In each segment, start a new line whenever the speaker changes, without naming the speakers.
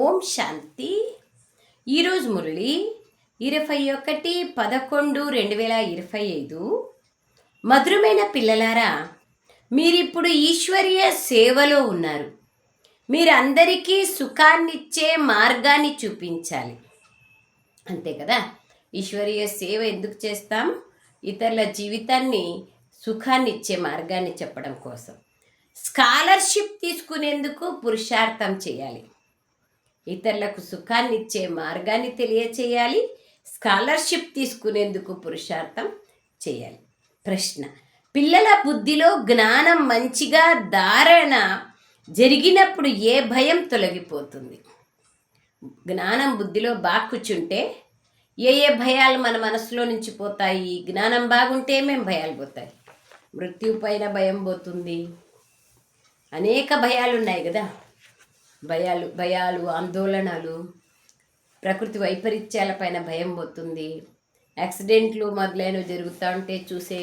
ఓం శాంతి ఈరోజు మురళి ఇరవై ఒకటి పదకొండు రెండు వేల ఇరవై ఐదు మధురమైన పిల్లలారా మీరిప్పుడు ఈశ్వరీయ సేవలో ఉన్నారు మీరందరికీ సుఖాన్నిచ్చే మార్గాన్ని చూపించాలి అంతే కదా ఈశ్వరీయ సేవ ఎందుకు చేస్తాం ఇతరుల జీవితాన్ని సుఖాన్ని ఇచ్చే మార్గాన్ని చెప్పడం కోసం స్కాలర్షిప్ తీసుకునేందుకు పురుషార్థం చేయాలి ఇతరులకు సుఖాన్ని ఇచ్చే మార్గాన్ని తెలియచేయాలి స్కాలర్షిప్ తీసుకునేందుకు పురుషార్థం చేయాలి ప్రశ్న పిల్లల బుద్ధిలో జ్ఞానం మంచిగా ధారణ జరిగినప్పుడు ఏ భయం తొలగిపోతుంది జ్ఞానం బుద్ధిలో బాగా కూర్చుంటే ఏ ఏ భయాలు మన మనసులో నుంచి పోతాయి జ్ఞానం బాగుంటే ఏమేం భయాలు పోతాయి మృత్యు పైన భయం పోతుంది అనేక భయాలు ఉన్నాయి కదా భయాలు భయాలు ఆందోళనలు ప్రకృతి వైపరీత్యాలపైన భయం పోతుంది యాక్సిడెంట్లు మొదలైనవి జరుగుతూ ఉంటే చూసే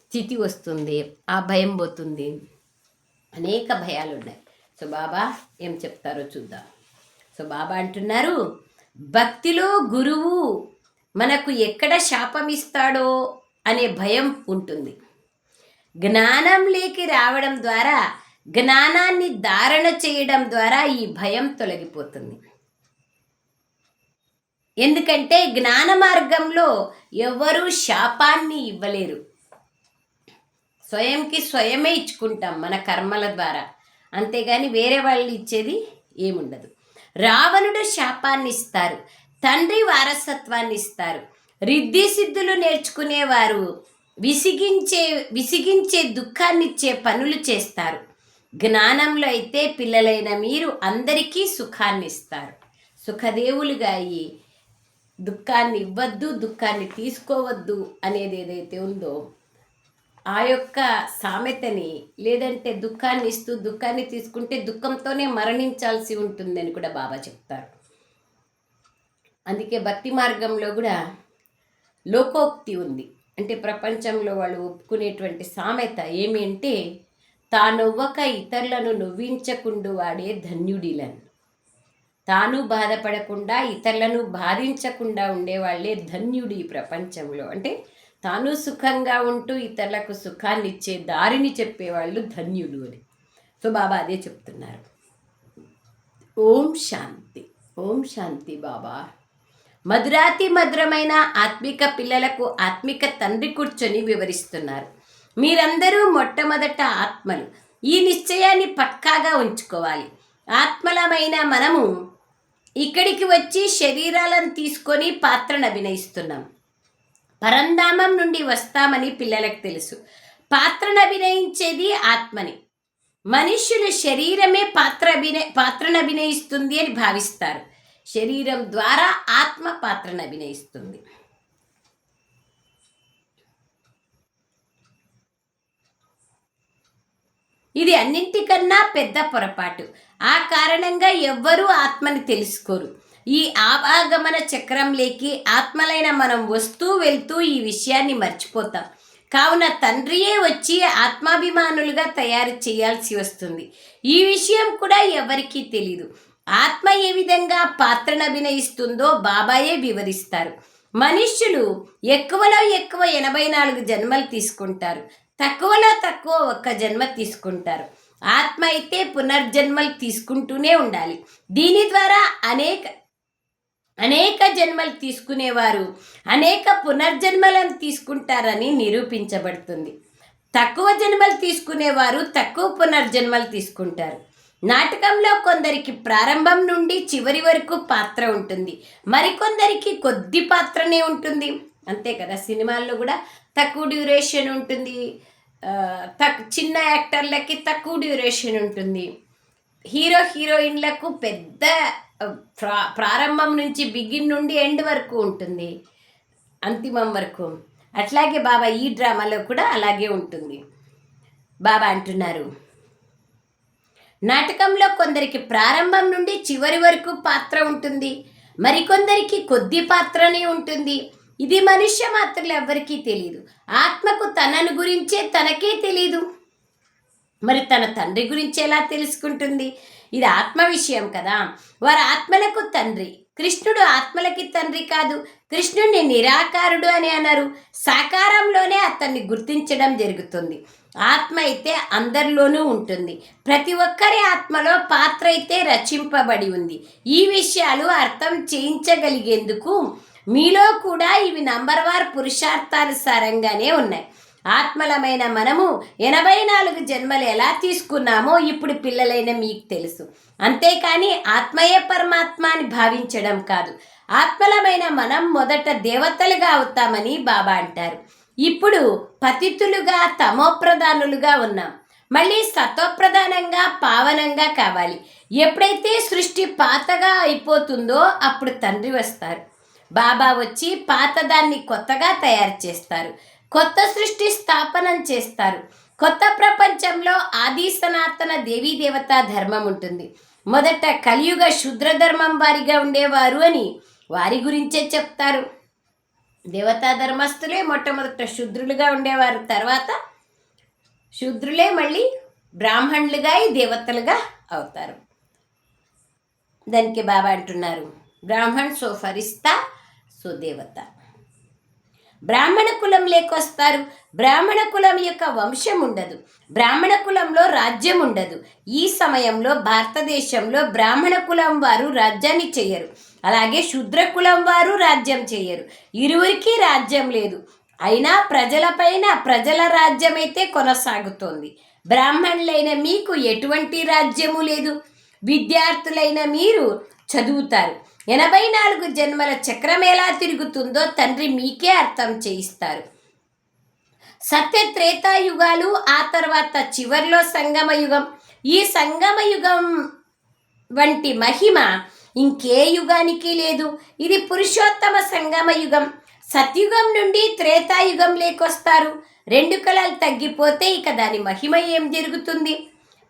స్థితి వస్తుంది ఆ భయం పోతుంది అనేక భయాలు ఉన్నాయి సో బాబా ఏం చెప్తారో చూద్దాం సో బాబా అంటున్నారు భక్తిలో గురువు మనకు ఎక్కడ శాపమిస్తాడో అనే భయం ఉంటుంది జ్ఞానం లేకి రావడం ద్వారా జ్ఞానాన్ని ధారణ చేయడం ద్వారా ఈ భయం తొలగిపోతుంది ఎందుకంటే జ్ఞాన మార్గంలో ఎవరూ శాపాన్ని ఇవ్వలేరు స్వయంకి స్వయమే ఇచ్చుకుంటాం మన కర్మల ద్వారా అంతేగాని వేరే వాళ్ళు ఇచ్చేది ఏముండదు రావణుడు శాపాన్ని ఇస్తారు తండ్రి వారసత్వాన్ని ఇస్తారు రిద్ధి సిద్ధులు నేర్చుకునేవారు విసిగించే విసిగించే దుఃఖాన్నిచ్చే పనులు చేస్తారు జ్ఞానంలో అయితే పిల్లలైన మీరు అందరికీ సుఖాన్ని ఇస్తారు సుఖదేవులుగా అయ్యి దుఃఖాన్ని ఇవ్వద్దు దుఃఖాన్ని తీసుకోవద్దు అనేది ఏదైతే ఉందో ఆ యొక్క సామెతని లేదంటే దుఃఖాన్ని ఇస్తూ దుఃఖాన్ని తీసుకుంటే దుఃఖంతోనే మరణించాల్సి ఉంటుందని కూడా బాబా చెప్తారు అందుకే భక్తి మార్గంలో కూడా లోకోక్తి ఉంది అంటే ప్రపంచంలో వాళ్ళు ఒప్పుకునేటువంటి సామెత ఏమి అంటే తానొవ్వక ఇతరులను నువ్వించకుండా వాడే ధన్యుడిలన్ తాను బాధపడకుండా ఇతరులను బాధించకుండా ఉండేవాళ్లే ధన్యుడి ప్రపంచంలో అంటే తాను సుఖంగా ఉంటూ ఇతరులకు సుఖాన్ని ఇచ్చే దారిని చెప్పేవాళ్ళు ధన్యుడు అని సో బాబా అదే చెప్తున్నారు ఓం శాంతి ఓం శాంతి బాబా మధురాతి మధురమైన ఆత్మిక పిల్లలకు ఆత్మిక తండ్రి కూర్చొని వివరిస్తున్నారు మీరందరూ మొట్టమొదట ఆత్మలు ఈ నిశ్చయాన్ని పక్కాగా ఉంచుకోవాలి ఆత్మలమైన మనము ఇక్కడికి వచ్చి శరీరాలను తీసుకొని పాత్రను అభినయిస్తున్నాం పరంధామం నుండి వస్తామని పిల్లలకు తెలుసు పాత్రను అభినయించేది ఆత్మని మనుష్యులు శరీరమే పాత్ర అభిన పాత్రను అభినయిస్తుంది అని భావిస్తారు శరీరం ద్వారా ఆత్మ పాత్రను అభినయిస్తుంది ఇది అన్నింటికన్నా పెద్ద పొరపాటు ఆ కారణంగా ఎవ్వరూ ఆత్మని తెలుసుకోరు ఈ ఆవాగమన చక్రంలోకి ఆత్మలైన మనం వస్తూ వెళ్తూ ఈ విషయాన్ని మర్చిపోతాం కావున తండ్రియే వచ్చి ఆత్మాభిమానులుగా తయారు చేయాల్సి వస్తుంది ఈ విషయం కూడా ఎవరికీ తెలీదు ఆత్మ ఏ విధంగా పాత్రను అభినయిస్తుందో బాబాయే వివరిస్తారు మనుష్యులు ఎక్కువలో ఎక్కువ ఎనభై నాలుగు జన్మలు తీసుకుంటారు తక్కువలో తక్కువ ఒక్క జన్మ తీసుకుంటారు ఆత్మ అయితే పునర్జన్మలు తీసుకుంటూనే ఉండాలి దీని ద్వారా అనేక అనేక జన్మలు తీసుకునేవారు అనేక పునర్జన్మలను తీసుకుంటారని నిరూపించబడుతుంది తక్కువ జన్మలు తీసుకునేవారు తక్కువ పునర్జన్మలు తీసుకుంటారు నాటకంలో కొందరికి ప్రారంభం నుండి చివరి వరకు పాత్ర ఉంటుంది మరికొందరికి కొద్ది పాత్రనే ఉంటుంది అంతే కదా సినిమాల్లో కూడా తక్కువ డ్యూరేషన్ ఉంటుంది తక్ చిన్న యాక్టర్లకి తక్కువ డ్యూరేషన్ ఉంటుంది హీరో హీరోయిన్లకు పెద్ద ప్రా ప్రారంభం నుంచి బిగిన్ నుండి ఎండ్ వరకు ఉంటుంది అంతిమం వరకు అట్లాగే బాబా ఈ డ్రామాలో కూడా అలాగే ఉంటుంది బాబా అంటున్నారు నాటకంలో కొందరికి ప్రారంభం నుండి చివరి వరకు పాత్ర ఉంటుంది మరికొందరికి కొద్ది పాత్రనే ఉంటుంది ఇది మనుష్య మాత్రలు ఎవ్వరికీ తెలియదు ఆత్మకు తనను గురించే తనకే తెలియదు మరి తన తండ్రి గురించి ఎలా తెలుసుకుంటుంది ఇది ఆత్మ విషయం కదా వారు ఆత్మలకు తండ్రి కృష్ణుడు ఆత్మలకి తండ్రి కాదు కృష్ణుడిని నిరాకారుడు అని అన్నారు సాకారంలోనే అతన్ని గుర్తించడం జరుగుతుంది ఆత్మ అయితే అందరిలోనూ ఉంటుంది ప్రతి ఒక్కరి ఆత్మలో పాత్ర అయితే రచింపబడి ఉంది ఈ విషయాలు అర్థం చేయించగలిగేందుకు మీలో కూడా ఇవి నంబర్ వార్ పురుషార్థాలు సరంగానే ఉన్నాయి ఆత్మలమైన మనము ఎనభై నాలుగు జన్మలు ఎలా తీసుకున్నామో ఇప్పుడు పిల్లలైన మీకు తెలుసు అంతేకాని ఆత్మయే పరమాత్మ అని భావించడం కాదు ఆత్మలమైన మనం మొదట దేవతలుగా అవుతామని బాబా అంటారు ఇప్పుడు పతితులుగా తమోప్రధానులుగా ఉన్నాం మళ్ళీ సత్వప్రధానంగా పావనంగా కావాలి ఎప్పుడైతే సృష్టి పాతగా అయిపోతుందో అప్పుడు తండ్రి వస్తారు బాబా వచ్చి పాతదాన్ని కొత్తగా తయారు చేస్తారు కొత్త సృష్టి స్థాపనం చేస్తారు కొత్త ప్రపంచంలో ఆది సనాతన దేవీ దేవతా ధర్మం ఉంటుంది మొదట కలియుగ శుద్ర ధర్మం వారిగా ఉండేవారు అని వారి గురించే చెప్తారు దేవతా ధర్మస్తులే మొట్టమొదట శుద్రులుగా ఉండేవారు తర్వాత శుద్రులే మళ్ళీ బ్రాహ్మణులుగా దేవతలుగా అవుతారు దానికి బాబా అంటున్నారు బ్రాహ్మణ్ సో ఫరిస్తా సుదేవత బ్రాహ్మణ కులం లేకొస్తారు బ్రాహ్మణ కులం యొక్క వంశం ఉండదు బ్రాహ్మణ కులంలో రాజ్యం ఉండదు ఈ సమయంలో భారతదేశంలో బ్రాహ్మణ కులం వారు రాజ్యాన్ని చేయరు అలాగే శుద్ర కులం వారు రాజ్యం చేయరు ఇరువురికి రాజ్యం లేదు అయినా ప్రజలపైన ప్రజల రాజ్యమైతే కొనసాగుతోంది బ్రాహ్మణులైన మీకు ఎటువంటి రాజ్యము లేదు విద్యార్థులైన మీరు చదువుతారు ఎనభై నాలుగు జన్మల చక్రం ఎలా తిరుగుతుందో తండ్రి మీకే అర్థం చేయిస్తారు సత్య త్రేతాయుగాలు ఆ తర్వాత చివరిలో సంగమయుగం ఈ సంగమయుగం వంటి మహిమ ఇంకే యుగానికి లేదు ఇది పురుషోత్తమ సంగమయుగం సత్యుగం నుండి త్రేతాయుగం లేకొస్తారు రెండు కళలు తగ్గిపోతే ఇక దాని మహిమ ఏం జరుగుతుంది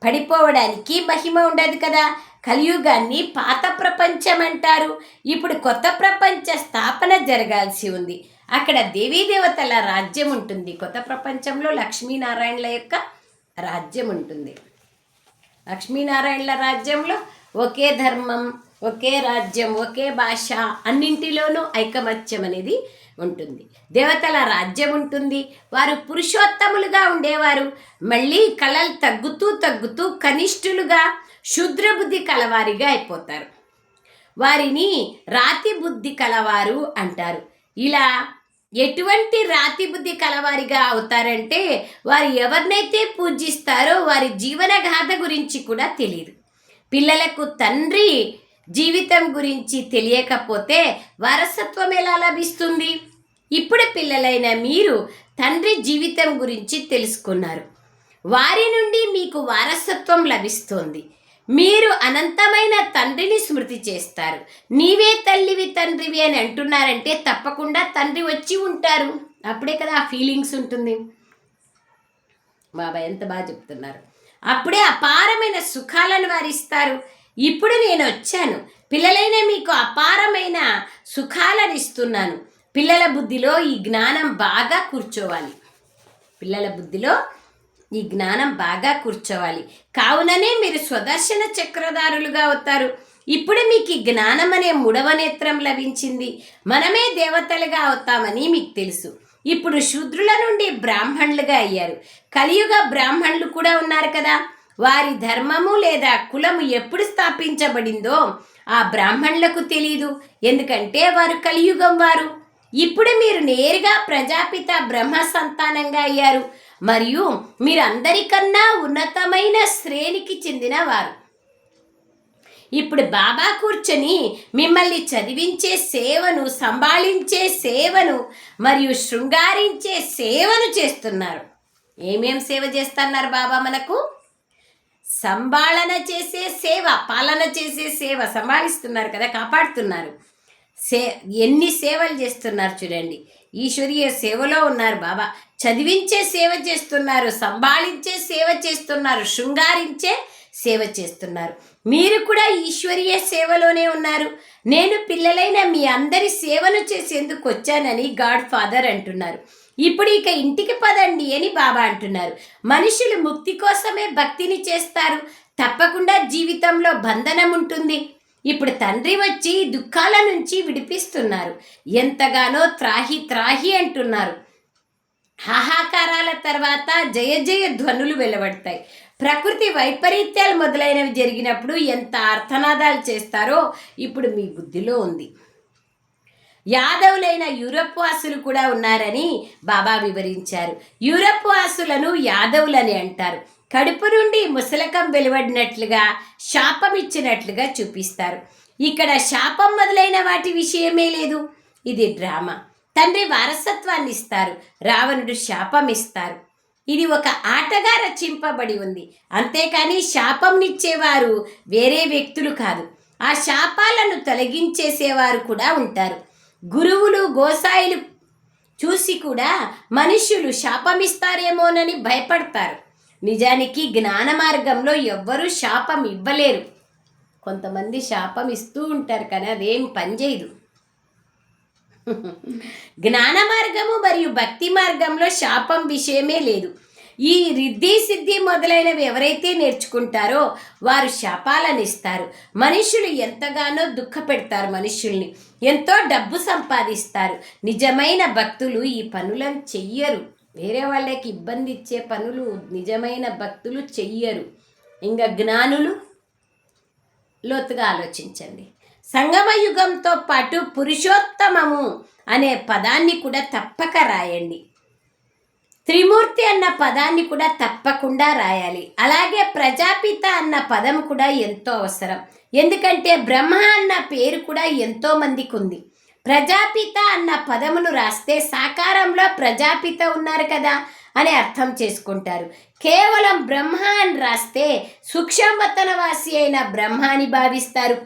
పడిపోవడానికి మహిమ ఉండదు కదా కలియుగాన్ని పాత ప్రపంచం అంటారు ఇప్పుడు కొత్త ప్రపంచ స్థాపన జరగాల్సి ఉంది అక్కడ దేవతల రాజ్యం ఉంటుంది కొత్త ప్రపంచంలో లక్ష్మీనారాయణల యొక్క రాజ్యం ఉంటుంది లక్ష్మీనారాయణల రాజ్యంలో ఒకే ధర్మం ఒకే రాజ్యం ఒకే భాష అన్నింటిలోనూ ఐకమత్యం అనేది ఉంటుంది దేవతల రాజ్యం ఉంటుంది వారు పురుషోత్తములుగా ఉండేవారు మళ్ళీ కళలు తగ్గుతూ తగ్గుతూ కనిష్ఠులుగా శుద్రబుద్ధి కలవారిగా అయిపోతారు వారిని రాతి బుద్ధి కలవారు అంటారు ఇలా ఎటువంటి రాతి బుద్ధి కలవారిగా అవుతారంటే వారు ఎవరినైతే పూజిస్తారో వారి జీవన గాథ గురించి కూడా తెలియదు పిల్లలకు తండ్రి జీవితం గురించి తెలియకపోతే వారసత్వం ఎలా లభిస్తుంది ఇప్పుడు పిల్లలైన మీరు తండ్రి జీవితం గురించి తెలుసుకున్నారు వారి నుండి మీకు వారసత్వం లభిస్తుంది మీరు అనంతమైన తండ్రిని స్మృతి చేస్తారు నీవే తల్లివి తండ్రివి అని అంటున్నారంటే తప్పకుండా తండ్రి వచ్చి ఉంటారు అప్పుడే కదా ఆ ఫీలింగ్స్ ఉంటుంది బాబా ఎంత బాగా చెప్తున్నారు అప్పుడే అపారమైన సుఖాలను వారు ఇస్తారు ఇప్పుడు నేను వచ్చాను పిల్లలైన మీకు అపారమైన సుఖాలను ఇస్తున్నాను పిల్లల బుద్ధిలో ఈ జ్ఞానం బాగా కూర్చోవాలి పిల్లల బుద్ధిలో ఈ జ్ఞానం బాగా కూర్చోవాలి కావుననే మీరు స్వదర్శన చక్రధారులుగా అవుతారు ఇప్పుడు మీకు ఈ జ్ఞానం అనే మూడవ నేత్రం లభించింది మనమే దేవతలుగా అవుతామని మీకు తెలుసు ఇప్పుడు శూద్రుల నుండి బ్రాహ్మణులుగా అయ్యారు కలియుగ బ్రాహ్మణులు కూడా ఉన్నారు కదా వారి ధర్మము లేదా కులము ఎప్పుడు స్థాపించబడిందో ఆ బ్రాహ్మణులకు తెలియదు ఎందుకంటే వారు కలియుగం వారు ఇప్పుడు మీరు నేరుగా ప్రజాపిత బ్రహ్మ సంతానంగా అయ్యారు మరియు మీరందరికన్నా ఉన్నతమైన శ్రేణికి చెందినవారు ఇప్పుడు బాబా కూర్చొని మిమ్మల్ని చదివించే సేవను సంభాళించే సేవను మరియు శృంగారించే సేవను చేస్తున్నారు ఏమేం సేవ చేస్తున్నారు బాబా మనకు సంభాళన చేసే సేవ పాలన చేసే సేవ సంభాళిస్తున్నారు కదా కాపాడుతున్నారు సే ఎన్ని సేవలు చేస్తున్నారు చూడండి ఈశ్వరీయ సేవలో ఉన్నారు బాబా చదివించే సేవ చేస్తున్నారు సంభాళించే సేవ చేస్తున్నారు శృంగారించే సేవ చేస్తున్నారు మీరు కూడా ఈశ్వరీయ సేవలోనే ఉన్నారు నేను పిల్లలైన మీ అందరి సేవలు చేసేందుకు వచ్చానని గాడ్ ఫాదర్ అంటున్నారు ఇప్పుడు ఇక ఇంటికి పదండి అని బాబా అంటున్నారు మనుషులు ముక్తి కోసమే భక్తిని చేస్తారు తప్పకుండా జీవితంలో బంధనం ఉంటుంది ఇప్పుడు తండ్రి వచ్చి దుఃఖాల నుంచి విడిపిస్తున్నారు ఎంతగానో త్రాహి త్రాహి అంటున్నారు హాహాకారాల తర్వాత జయ జయ ధ్వనులు వెలువడతాయి ప్రకృతి వైపరీత్యాలు మొదలైనవి జరిగినప్పుడు ఎంత అర్థనాదాలు చేస్తారో ఇప్పుడు మీ బుద్ధిలో ఉంది యాదవులైన యూరప్ వాసులు కూడా ఉన్నారని బాబా వివరించారు యూరప్ వాసులను యాదవులని అంటారు కడుపు నుండి ముసలకం వెలువడినట్లుగా శాపం ఇచ్చినట్లుగా చూపిస్తారు ఇక్కడ శాపం మొదలైన వాటి విషయమే లేదు ఇది డ్రామా తండ్రి వారసత్వాన్ని ఇస్తారు రావణుడు శాపం ఇస్తారు ఇది ఒక ఆటగా రచింపబడి ఉంది అంతేకాని శాపంనిచ్చేవారు వేరే వ్యక్తులు కాదు ఆ శాపాలను తొలగించేసేవారు కూడా ఉంటారు గురువులు గోసాయిలు చూసి కూడా మనుషులు శాపమిస్తారేమోనని భయపడతారు నిజానికి జ్ఞాన మార్గంలో ఎవ్వరూ శాపం ఇవ్వలేరు కొంతమంది శాపం ఇస్తూ ఉంటారు కానీ అదేం పనిచేయదు జ్ఞాన మార్గము మరియు భక్తి మార్గంలో శాపం విషయమే లేదు ఈ రిద్ధి సిద్ధి మొదలైనవి ఎవరైతే నేర్చుకుంటారో వారు శాపాలను ఇస్తారు మనుషులు ఎంతగానో దుఃఖ పెడతారు మనుషుల్ని ఎంతో డబ్బు సంపాదిస్తారు నిజమైన భక్తులు ఈ పనులను చెయ్యరు వేరే వాళ్ళకి ఇబ్బంది ఇచ్చే పనులు నిజమైన భక్తులు చెయ్యరు ఇంకా జ్ఞానులు లోతుగా ఆలోచించండి సంగమయుగంతో పాటు పురుషోత్తమము అనే పదాన్ని కూడా తప్పక రాయండి త్రిమూర్తి అన్న పదాన్ని కూడా తప్పకుండా రాయాలి అలాగే ప్రజాపిత అన్న పదం కూడా ఎంతో అవసరం ఎందుకంటే బ్రహ్మ అన్న పేరు కూడా ఎంతో మందికి ఉంది ప్రజాపిత అన్న పదమును రాస్తే సాకారంలో ప్రజాపిత ఉన్నారు కదా అని అర్థం చేసుకుంటారు కేవలం బ్రహ్మ అని రాస్తే సూక్ష్మవతనవాసి అయిన బ్రహ్మ అని భావిస్తారు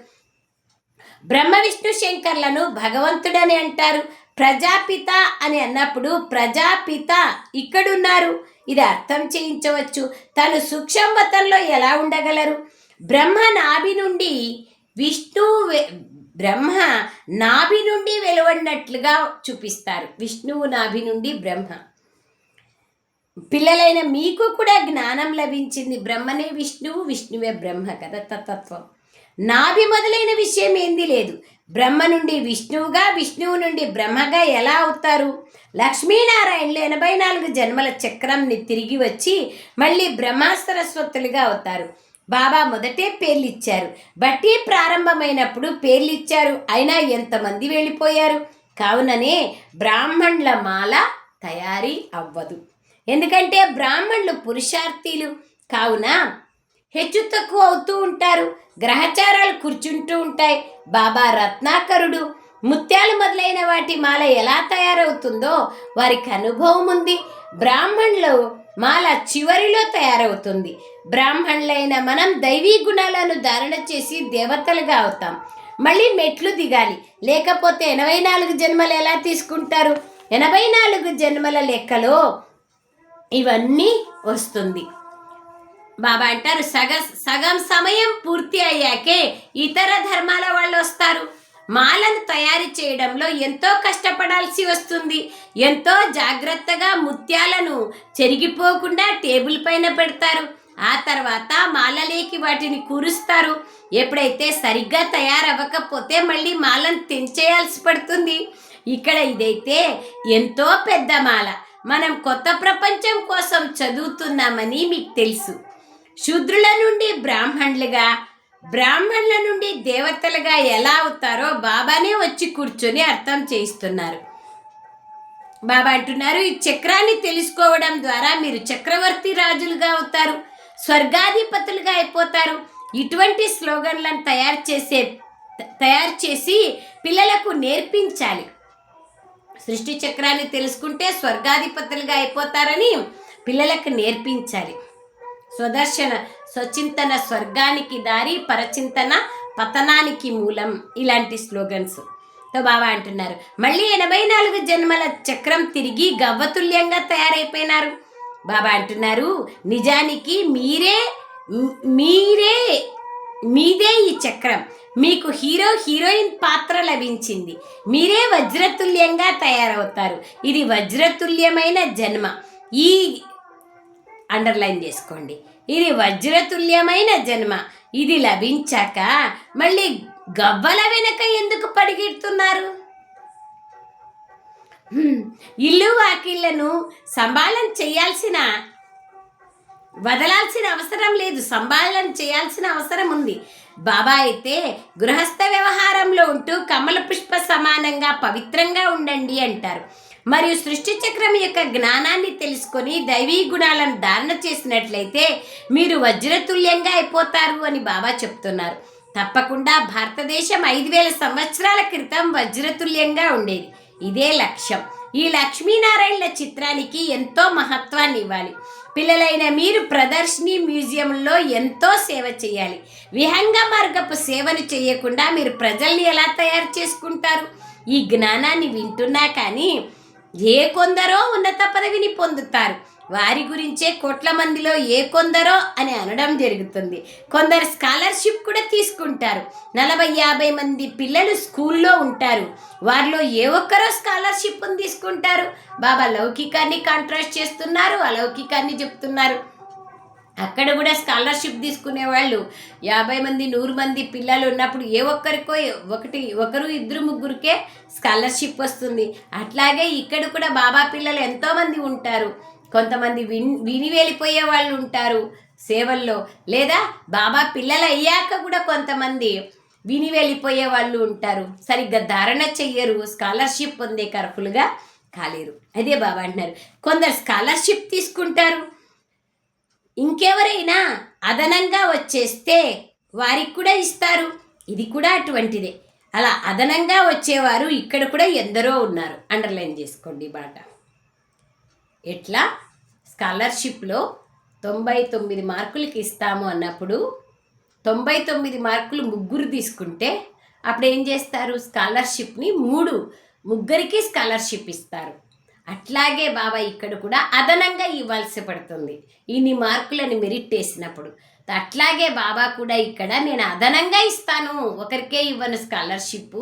బ్రహ్మ విష్ణు శంకర్లను భగవంతుడని అంటారు ప్రజాపిత అని అన్నప్పుడు ప్రజాపిత ఇక్కడున్నారు ఇది అర్థం చేయించవచ్చు తను సూక్ష్మవతంలో ఎలా ఉండగలరు బ్రహ్మ నాభి నుండి విష్ణు బ్రహ్మ నాభి నుండి వెలువడినట్లుగా చూపిస్తారు విష్ణువు నాభి నుండి బ్రహ్మ పిల్లలైన మీకు కూడా జ్ఞానం లభించింది బ్రహ్మనే విష్ణువు విష్ణువే బ్రహ్మ కదా తత్వం నాభి మొదలైన విషయం ఏంది లేదు బ్రహ్మ నుండి విష్ణువుగా విష్ణువు నుండి బ్రహ్మగా ఎలా అవుతారు లక్ష్మీనారాయణలు ఎనభై నాలుగు జన్మల చక్రంని తిరిగి వచ్చి మళ్ళీ బ్రహ్మాసరస్వతులుగా అవుతారు బాబా మొదటే పేర్లిచ్చారు బట్టి ప్రారంభమైనప్పుడు పేర్లిచ్చారు అయినా ఎంతమంది వెళ్ళిపోయారు కావుననే బ్రాహ్మణుల మాల తయారీ అవ్వదు ఎందుకంటే బ్రాహ్మణులు పురుషార్థీలు కావున హెచ్చు తక్కువ అవుతూ ఉంటారు గ్రహచారాలు కూర్చుంటూ ఉంటాయి బాబా రత్నాకరుడు ముత్యాలు మొదలైన వాటి మాల ఎలా తయారవుతుందో వారికి అనుభవం ఉంది బ్రాహ్మణులు మాల చివరిలో తయారవుతుంది బ్రాహ్మణులైన మనం దైవీ గుణాలను ధారణ చేసి దేవతలుగా అవుతాం మళ్ళీ మెట్లు దిగాలి లేకపోతే ఎనభై నాలుగు జన్మలు ఎలా తీసుకుంటారు ఎనభై నాలుగు జన్మల లెక్కలో ఇవన్నీ వస్తుంది బాబా అంటారు సగ సగం సమయం పూర్తి అయ్యాకే ఇతర ధర్మాల వాళ్ళు వస్తారు మాలను తయారు చేయడంలో ఎంతో కష్టపడాల్సి వస్తుంది ఎంతో జాగ్రత్తగా ముత్యాలను చెరిగిపోకుండా టేబుల్ పైన పెడతారు ఆ తర్వాత మాలలేకి వాటిని కురుస్తారు ఎప్పుడైతే సరిగ్గా తయారవ్వకపోతే మళ్ళీ మాలను తెంచేయాల్సి పడుతుంది ఇక్కడ ఇదైతే ఎంతో పెద్ద మాల మనం కొత్త ప్రపంచం కోసం చదువుతున్నామని మీకు తెలుసు శూద్రుల నుండి బ్రాహ్మణులుగా బ్రాహ్మణుల నుండి దేవతలుగా ఎలా అవుతారో బాబానే వచ్చి కూర్చొని అర్థం చేయిస్తున్నారు బాబా అంటున్నారు ఈ చక్రాన్ని తెలుసుకోవడం ద్వారా మీరు చక్రవర్తి రాజులుగా అవుతారు స్వర్గాధిపతులుగా అయిపోతారు ఇటువంటి స్లోగన్లను తయారు చేసే తయారు చేసి పిల్లలకు నేర్పించాలి సృష్టి చక్రాన్ని తెలుసుకుంటే స్వర్గాధిపతులుగా అయిపోతారని పిల్లలకు నేర్పించాలి స్వదర్శన స్వచింతన స్వర్గానికి దారి పరచింతన పతనానికి మూలం ఇలాంటి స్లోగన్స్ తో బాబా అంటున్నారు మళ్ళీ ఎనభై నాలుగు జన్మల చక్రం తిరిగి గవ్వతుల్యంగా తయారైపోయినారు బాబా అంటున్నారు నిజానికి మీరే మీరే మీదే ఈ చక్రం మీకు హీరో హీరోయిన్ పాత్ర లభించింది మీరే వజ్రతుల్యంగా తయారవుతారు ఇది వజ్రతుల్యమైన జన్మ ఈ అండర్లైన్ చేసుకోండి ఇది వజ్రతుల్యమైన జన్మ ఇది లభించాక మళ్ళీ గవ్వల వెనక ఎందుకు పడిగెడుతున్నారు ఇల్లు వాకిళ్లను సంబాలం చేయాల్సిన వదలాల్సిన అవసరం లేదు సంబాలం చేయాల్సిన అవసరం ఉంది బాబా అయితే గృహస్థ వ్యవహారంలో ఉంటూ కమల పుష్ప సమానంగా పవిత్రంగా ఉండండి అంటారు మరియు సృష్టి చక్రం యొక్క జ్ఞానాన్ని తెలుసుకొని దైవీ గుణాలను ధారణ చేసినట్లయితే మీరు వజ్రతుల్యంగా అయిపోతారు అని బాబా చెప్తున్నారు తప్పకుండా భారతదేశం ఐదు వేల సంవత్సరాల క్రితం వజ్రతుల్యంగా ఉండేది ఇదే లక్ష్యం ఈ లక్ష్మీనారాయణల చిత్రానికి ఎంతో మహత్వాన్ని ఇవ్వాలి పిల్లలైన మీరు ప్రదర్శిని మ్యూజియంలో ఎంతో సేవ చేయాలి విహంగ మార్గపు సేవను చేయకుండా మీరు ప్రజల్ని ఎలా తయారు చేసుకుంటారు ఈ జ్ఞానాన్ని వింటున్నా కానీ ఏ కొందరో ఉన్నత పదవిని పొందుతారు వారి గురించే కోట్ల మందిలో ఏ కొందరో అని అనడం జరుగుతుంది కొందరు స్కాలర్షిప్ కూడా తీసుకుంటారు నలభై యాభై మంది పిల్లలు స్కూల్లో ఉంటారు వారిలో ఏ ఒక్కరో స్కాలర్షిప్ను తీసుకుంటారు బాబా లౌకికాన్ని కాంట్రాక్ట్ చేస్తున్నారు అలౌకికాన్ని చెప్తున్నారు అక్కడ కూడా స్కాలర్షిప్ తీసుకునే వాళ్ళు యాభై మంది నూరు మంది పిల్లలు ఉన్నప్పుడు ఏ ఒక్కరికో ఒకటి ఒకరు ఇద్దరు ముగ్గురికే స్కాలర్షిప్ వస్తుంది అట్లాగే ఇక్కడ కూడా బాబా పిల్లలు ఎంతోమంది ఉంటారు కొంతమంది విన్ విని వెళ్ళిపోయే వాళ్ళు ఉంటారు సేవల్లో లేదా బాబా పిల్లలు అయ్యాక కూడా కొంతమంది విని వెళ్ళిపోయే వాళ్ళు ఉంటారు సరిగ్గా ధారణ చెయ్యరు స్కాలర్షిప్ పొందే కరకులుగా కాలేరు అదే బాబా అంటున్నారు కొందరు స్కాలర్షిప్ తీసుకుంటారు ఇంకెవరైనా అదనంగా వచ్చేస్తే వారికి కూడా ఇస్తారు ఇది కూడా అటువంటిదే అలా అదనంగా వచ్చేవారు ఇక్కడ కూడా ఎందరో ఉన్నారు అండర్లైన్ చేసుకోండి బాట ఎట్లా స్కాలర్షిప్లో తొంభై తొమ్మిది మార్కులకి ఇస్తాము అన్నప్పుడు తొంభై తొమ్మిది మార్కులు ముగ్గురు తీసుకుంటే అప్పుడు ఏం చేస్తారు స్కాలర్షిప్ని మూడు ముగ్గురికి స్కాలర్షిప్ ఇస్తారు అట్లాగే బాబా ఇక్కడ కూడా అదనంగా ఇవ్వాల్సి పడుతుంది ఇన్ని మార్కులను మెరిట్ వేసినప్పుడు అట్లాగే బాబా కూడా ఇక్కడ నేను అదనంగా ఇస్తాను ఒకరికే ఇవ్వను స్కాలర్షిప్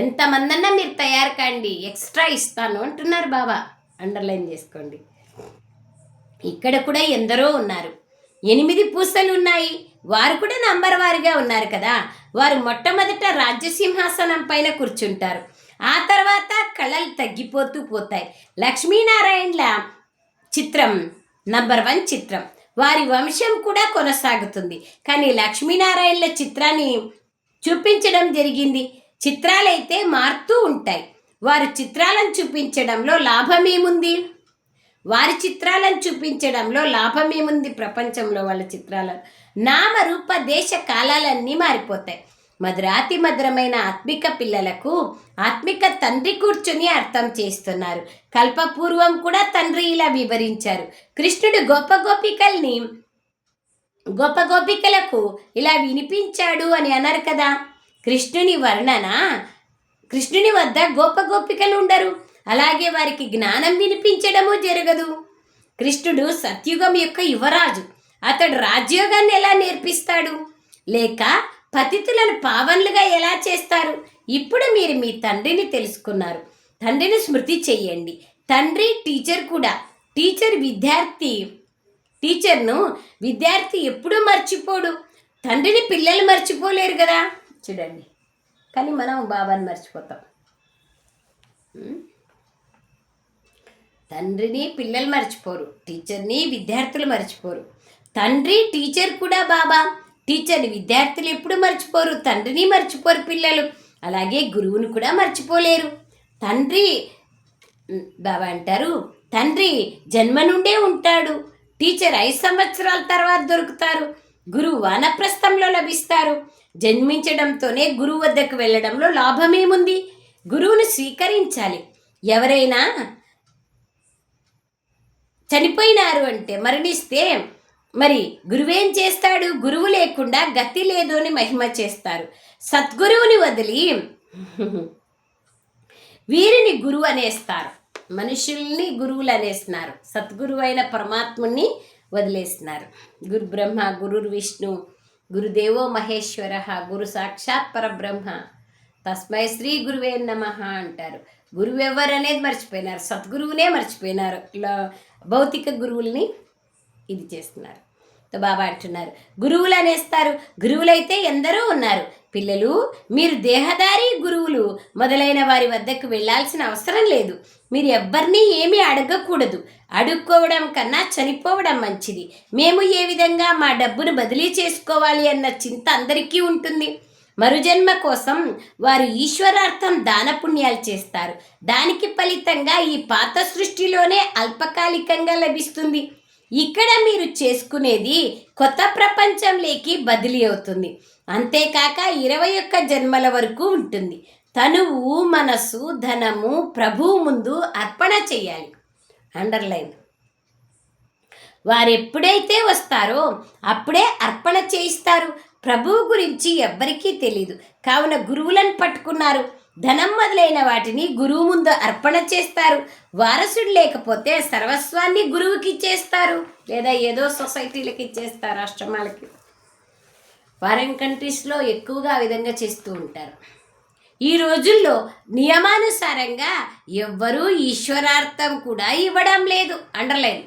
ఎంతమందన్నా మీరు తయారు కాండి ఎక్స్ట్రా ఇస్తాను అంటున్నారు బాబా అండర్లైన్ చేసుకోండి ఇక్కడ కూడా ఎందరో ఉన్నారు ఎనిమిది పూసలు ఉన్నాయి వారు కూడా నంబర్ వారిగా ఉన్నారు కదా వారు మొట్టమొదట రాజ్యసింహాసనం పైన కూర్చుంటారు ఆ తర్వాత కళలు తగ్గిపోతూ పోతాయి లక్ష్మీనారాయణల చిత్రం నంబర్ వన్ చిత్రం వారి వంశం కూడా కొనసాగుతుంది కానీ లక్ష్మీనారాయణల చిత్రాన్ని చూపించడం జరిగింది చిత్రాలైతే మారుతూ ఉంటాయి వారు చిత్రాలను చూపించడంలో లాభం ఏముంది వారి చిత్రాలను చూపించడంలో లాభమేముంది ప్రపంచంలో వాళ్ళ చిత్రాలను నామరూప దేశ కాలాలన్నీ మారిపోతాయి మధురాతి మధురమైన ఆత్మిక పిల్లలకు ఆత్మిక తండ్రి కూర్చుని అర్థం చేస్తున్నారు కల్పపూర్వం కూడా తండ్రి ఇలా వివరించారు కృష్ణుడు గొప్ప గోపికల్ని గొప్ప గోపికలకు ఇలా వినిపించాడు అని అన్నారు కదా కృష్ణుని వర్ణన కృష్ణుని వద్ద గోప గోపికలు ఉండరు అలాగే వారికి జ్ఞానం వినిపించడము జరగదు కృష్ణుడు సత్యుగం యొక్క యువరాజు అతడు రాజ్యోగాన్ని ఎలా నేర్పిస్తాడు లేక పతితులను పావన్లుగా ఎలా చేస్తారు ఇప్పుడు మీరు మీ తండ్రిని తెలుసుకున్నారు తండ్రిని స్మృతి చెయ్యండి తండ్రి టీచర్ కూడా టీచర్ విద్యార్థి టీచర్ను విద్యార్థి ఎప్పుడూ మర్చిపోడు తండ్రిని పిల్లలు మర్చిపోలేరు కదా చూడండి కానీ మనం బాబాని మర్చిపోతాం తండ్రిని పిల్లలు మర్చిపోరు టీచర్ని విద్యార్థులు మర్చిపోరు తండ్రి టీచర్ కూడా బాబా టీచర్ని విద్యార్థులు ఎప్పుడు మర్చిపోరు తండ్రిని మర్చిపోరు పిల్లలు అలాగే గురువుని కూడా మర్చిపోలేరు తండ్రి బాబా అంటారు తండ్రి జన్మ నుండే ఉంటాడు టీచర్ ఐదు సంవత్సరాల తర్వాత దొరుకుతారు గురువు వానప్రస్థంలో లభిస్తారు జన్మించడంతోనే గురువు వద్దకు వెళ్ళడంలో లాభమేముంది గురువును స్వీకరించాలి ఎవరైనా చనిపోయినారు అంటే మరణిస్తే మరి గురువేం చేస్తాడు గురువు లేకుండా గతి లేదు అని మహిమ చేస్తారు సద్గురువుని వదిలి వీరిని గురువు అనేస్తారు మనుషుల్ని గురువులు అనేస్తున్నారు అయిన పరమాత్ముని వదిలేస్తున్నారు గురు బ్రహ్మ గురు విష్ణు గురుదేవో మహేశ్వర గురు సాక్షాత్ పరబ్రహ్మ తస్మై శ్రీ గురువే నమ అంటారు గురువు ఎవరు అనేది మర్చిపోయినారు సద్గురువునే మర్చిపోయినారు భౌతిక గురువుల్ని ఇది చేస్తున్నారు బాబా అంటున్నారు గురువులు అనేస్తారు గురువులైతే ఎందరో ఉన్నారు పిల్లలు మీరు దేహదారి గురువులు మొదలైన వారి వద్దకు వెళ్ళాల్సిన అవసరం లేదు మీరు ఎవ్వరినీ ఏమీ అడగకూడదు అడుక్కోవడం కన్నా చనిపోవడం మంచిది మేము ఏ విధంగా మా డబ్బును బదిలీ చేసుకోవాలి అన్న చింత అందరికీ ఉంటుంది మరుజన్మ కోసం వారు ఈశ్వరార్థం దానపుణ్యాలు చేస్తారు దానికి ఫలితంగా ఈ పాత సృష్టిలోనే అల్పకాలికంగా లభిస్తుంది ఇక్కడ మీరు చేసుకునేది కొత్త ప్రపంచంలోకి బదిలీ అవుతుంది అంతేకాక ఇరవై ఒక్క జన్మల వరకు ఉంటుంది తనువు మనసు ధనము ప్రభువు ముందు అర్పణ చేయాలి అండర్లైన్ వారు ఎప్పుడైతే వస్తారో అప్పుడే అర్పణ చేయిస్తారు ప్రభువు గురించి ఎవ్వరికీ తెలీదు కావున గురువులను పట్టుకున్నారు ధనం మొదలైన వాటిని గురువు ముందు అర్పణ చేస్తారు వారసుడు లేకపోతే సర్వస్వాన్ని గురువుకి ఇచ్చేస్తారు లేదా ఏదో సొసైటీలకి ఇచ్చేస్తారు ఆశ్రమాలకి ఫారిన్ కంట్రీస్లో ఎక్కువగా ఆ విధంగా చేస్తూ ఉంటారు ఈ రోజుల్లో నియమానుసారంగా ఎవ్వరూ ఈశ్వరార్థం కూడా ఇవ్వడం లేదు అండర్లైన్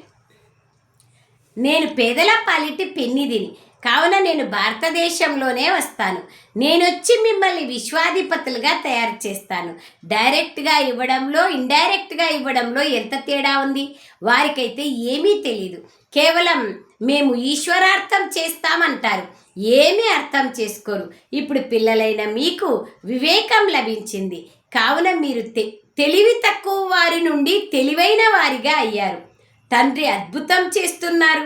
నేను పేదల పాలిటి పెన్నిదిని కావున నేను భారతదేశంలోనే వస్తాను నేను వచ్చి మిమ్మల్ని విశ్వాధిపతులుగా తయారు చేస్తాను డైరెక్ట్గా ఇవ్వడంలో ఇండైరెక్ట్గా ఇవ్వడంలో ఎంత తేడా ఉంది వారికైతే ఏమీ తెలియదు కేవలం మేము ఈశ్వరార్థం చేస్తామంటారు ఏమీ అర్థం చేసుకోరు ఇప్పుడు పిల్లలైన మీకు వివేకం లభించింది కావున మీరు తెలివి తక్కువ వారి నుండి తెలివైన వారిగా అయ్యారు తండ్రి అద్భుతం చేస్తున్నారు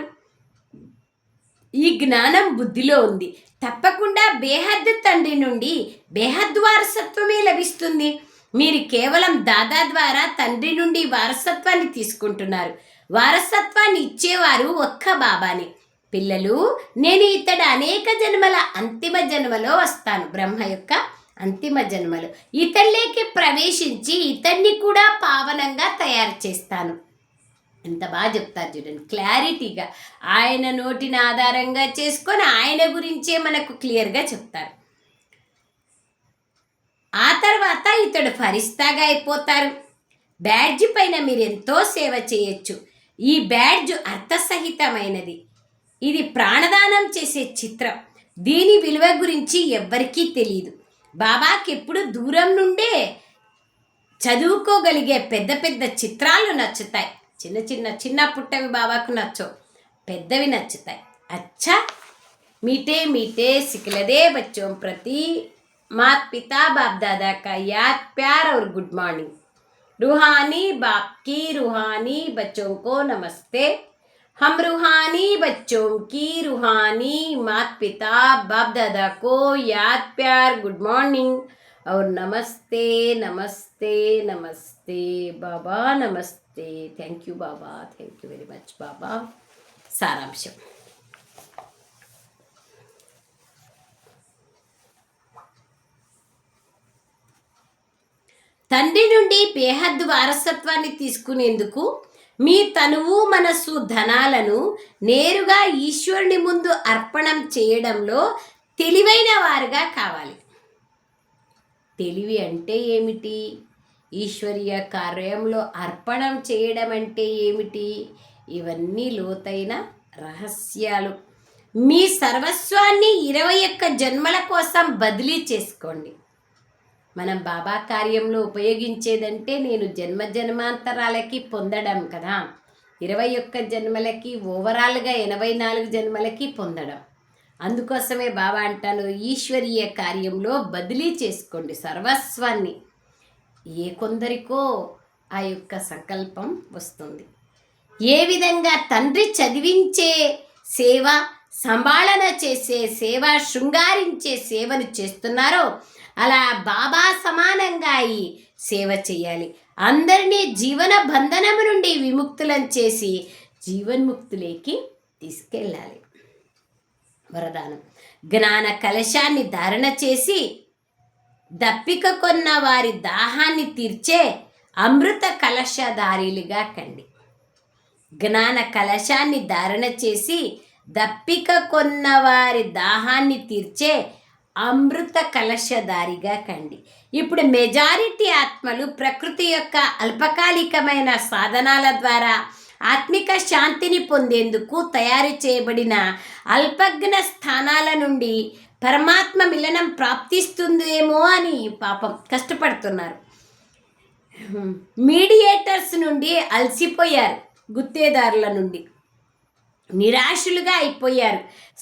ఈ జ్ఞానం బుద్ధిలో ఉంది తప్పకుండా బేహద్ తండ్రి నుండి బేహద్ వారసత్వమే లభిస్తుంది మీరు కేవలం దాదా ద్వారా తండ్రి నుండి వారసత్వాన్ని తీసుకుంటున్నారు వారసత్వాన్ని ఇచ్చేవారు ఒక్క బాబాని పిల్లలు నేను ఇతడు అనేక జన్మల అంతిమ జన్మలో వస్తాను బ్రహ్మ యొక్క అంతిమ జన్మలు ఇతడిలోకి ప్రవేశించి ఇతన్ని కూడా పావనంగా తయారు చేస్తాను ఎంత బాగా చెప్తారు చూడండి క్లారిటీగా ఆయన నోటిని ఆధారంగా చేసుకొని ఆయన గురించే మనకు క్లియర్గా చెప్తారు ఆ తర్వాత ఇతడు ఫరిస్తాగా అయిపోతారు బ్యాడ్జ్ పైన మీరు ఎంతో సేవ చేయొచ్చు ఈ బ్యాడ్జ్ అర్థసహితమైనది ఇది ప్రాణదానం చేసే చిత్రం దీని విలువ గురించి ఎవ్వరికీ తెలియదు బాబాకి ఎప్పుడు దూరం నుండే చదువుకోగలిగే పెద్ద పెద్ద చిత్రాలు నచ్చుతాయి भी बाबा को పుట్టవి బాబాకు నచ్చవు పెద్దవి నచ్చుతాయి అచ్చా मीठे मीठे सिकलदे बच्चों प्रति मात पिता बाप दादा का याद प्यार और गुड मॉर्निंग रूहानी बाप की रूहानी बच्चों को नमस्ते हम रूहानी बच्चों की रूहानी मात पिता बाप दादा को याद प्यार गुड मॉर्निंग और నమస్తే నమస్తే నమస్తే బాబా నమస్తే thank you Baba thank you very much Baba సారాంశం తండ్రి నుండి బేహద్దు వారసత్వాన్ని తీసుకునేందుకు మీ తనువు మనస్సు ధనాలను నేరుగా ఈశ్వరుని ముందు అర్పణం చేయడంలో తెలివైన వారుగా కావాలి తెలివి అంటే ఏమిటి ఈశ్వరీయ కార్యంలో అర్పణం చేయడం అంటే ఏమిటి ఇవన్నీ లోతైన రహస్యాలు మీ సర్వస్వాన్ని ఇరవై ఒక్క జన్మల కోసం బదిలీ చేసుకోండి మనం బాబా కార్యంలో ఉపయోగించేదంటే నేను జన్మ జన్మాంతరాలకి పొందడం కదా ఇరవై ఒక్క జన్మలకి ఓవరాల్గా ఎనభై నాలుగు జన్మలకి పొందడం అందుకోసమే బాబా అంటాను ఈశ్వరీయ కార్యంలో బదిలీ చేసుకోండి సర్వస్వాన్ని ఏ కొందరికో ఆ యొక్క సంకల్పం వస్తుంది ఏ విధంగా తండ్రి చదివించే సేవ సంభాళన చేసే సేవ శృంగారించే సేవను చేస్తున్నారో అలా బాబా సమానంగా ఈ సేవ చేయాలి అందరినీ జీవన బంధనము నుండి విముక్తులను చేసి జీవన్ముక్తులేకి తీసుకెళ్ళాలి వరదానం జ్ఞాన కలశాన్ని ధారణ చేసి దప్పిక కొన్న వారి దాహాన్ని తీర్చే అమృత కలశధారీలుగా కండి జ్ఞాన కలశాన్ని ధారణ చేసి దప్పిక కొన్న వారి దాహాన్ని తీర్చే అమృత కలశధారిగా కండి ఇప్పుడు మెజారిటీ ఆత్మలు ప్రకృతి యొక్క అల్పకాలికమైన సాధనాల ద్వారా ఆత్మిక శాంతిని పొందేందుకు తయారు చేయబడిన అల్పజ్ఞ స్థానాల నుండి పరమాత్మ మిలనం ప్రాప్తిస్తుందేమో అని పాపం కష్టపడుతున్నారు మీడియేటర్స్ నుండి అలసిపోయారు గుత్తేదారుల నుండి నిరాశులుగా అయిపోయారు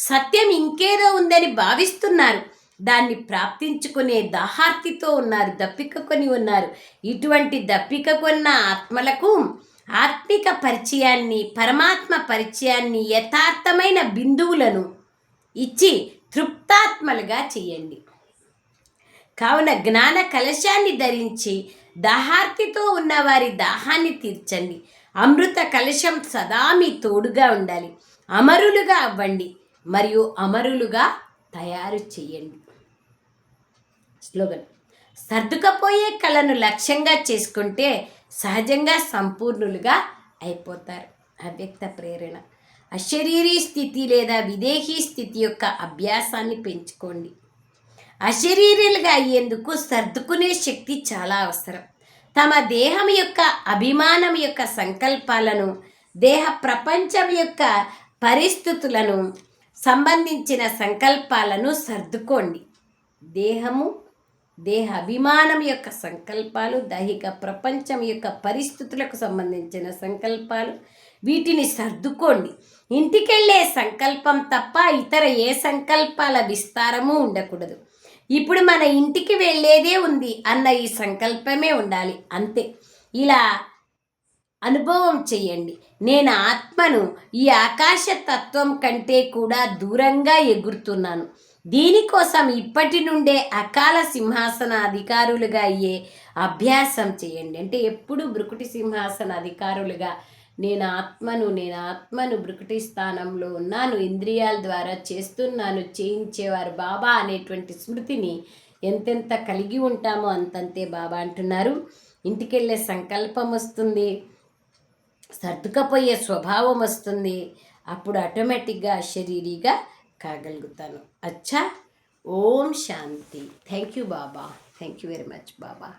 సత్యం ఇంకేదో ఉందని భావిస్తున్నారు దాన్ని ప్రాప్తించుకునే దాహార్తితో ఉన్నారు దప్పిక కొని ఉన్నారు ఇటువంటి దప్పిక కొన్న ఆత్మలకు ఆత్మిక పరిచయాన్ని పరమాత్మ పరిచయాన్ని యథార్థమైన బిందువులను ఇచ్చి తృప్తాత్మలుగా చేయండి కావున జ్ఞాన కలశాన్ని ధరించి దాహార్తితో ఉన్న వారి దాహాన్ని తీర్చండి అమృత కలశం సదా మీ తోడుగా ఉండాలి అమరులుగా అవ్వండి మరియు అమరులుగా తయారు చేయండి స్లోగన్ సర్దుకపోయే కళను లక్ష్యంగా చేసుకుంటే సహజంగా సంపూర్ణులుగా అయిపోతారు అవ్యక్త ప్రేరణ అశరీరీ స్థితి లేదా విదేహీ స్థితి యొక్క అభ్యాసాన్ని పెంచుకోండి అశరీరులుగా అయ్యేందుకు సర్దుకునే శక్తి చాలా అవసరం తమ దేహం యొక్క అభిమానం యొక్క సంకల్పాలను దేహ ప్రపంచం యొక్క పరిస్థితులను సంబంధించిన సంకల్పాలను సర్దుకోండి దేహము దేహ అభిమానం యొక్క సంకల్పాలు దైహిక ప్రపంచం యొక్క పరిస్థితులకు సంబంధించిన సంకల్పాలు వీటిని సర్దుకోండి ఇంటికెళ్ళే సంకల్పం తప్ప ఇతర ఏ సంకల్పాల విస్తారము ఉండకూడదు ఇప్పుడు మన ఇంటికి వెళ్ళేదే ఉంది అన్న ఈ సంకల్పమే ఉండాలి అంతే ఇలా అనుభవం చేయండి నేను ఆత్మను ఈ ఆకాశ తత్వం కంటే కూడా దూరంగా ఎగురుతున్నాను దీనికోసం ఇప్పటి నుండే అకాల సింహాసన అధికారులుగా అయ్యే అభ్యాసం చేయండి అంటే ఎప్పుడు బ్రుకుటి సింహాసన అధికారులుగా నేను ఆత్మను నేను ఆత్మను బ్రుకుటి స్థానంలో ఉన్నాను ఇంద్రియాల ద్వారా చేస్తున్నాను చేయించేవారు బాబా అనేటువంటి స్మృతిని ఎంతెంత కలిగి ఉంటామో అంతంతే బాబా అంటున్నారు ఇంటికెళ్ళే సంకల్పం వస్తుంది సర్దుకపోయే స్వభావం వస్తుంది అప్పుడు ఆటోమేటిక్గా శరీరీగా కాగలుగుతాను अच्छा ओम शांति thank you Baba thank you very much Baba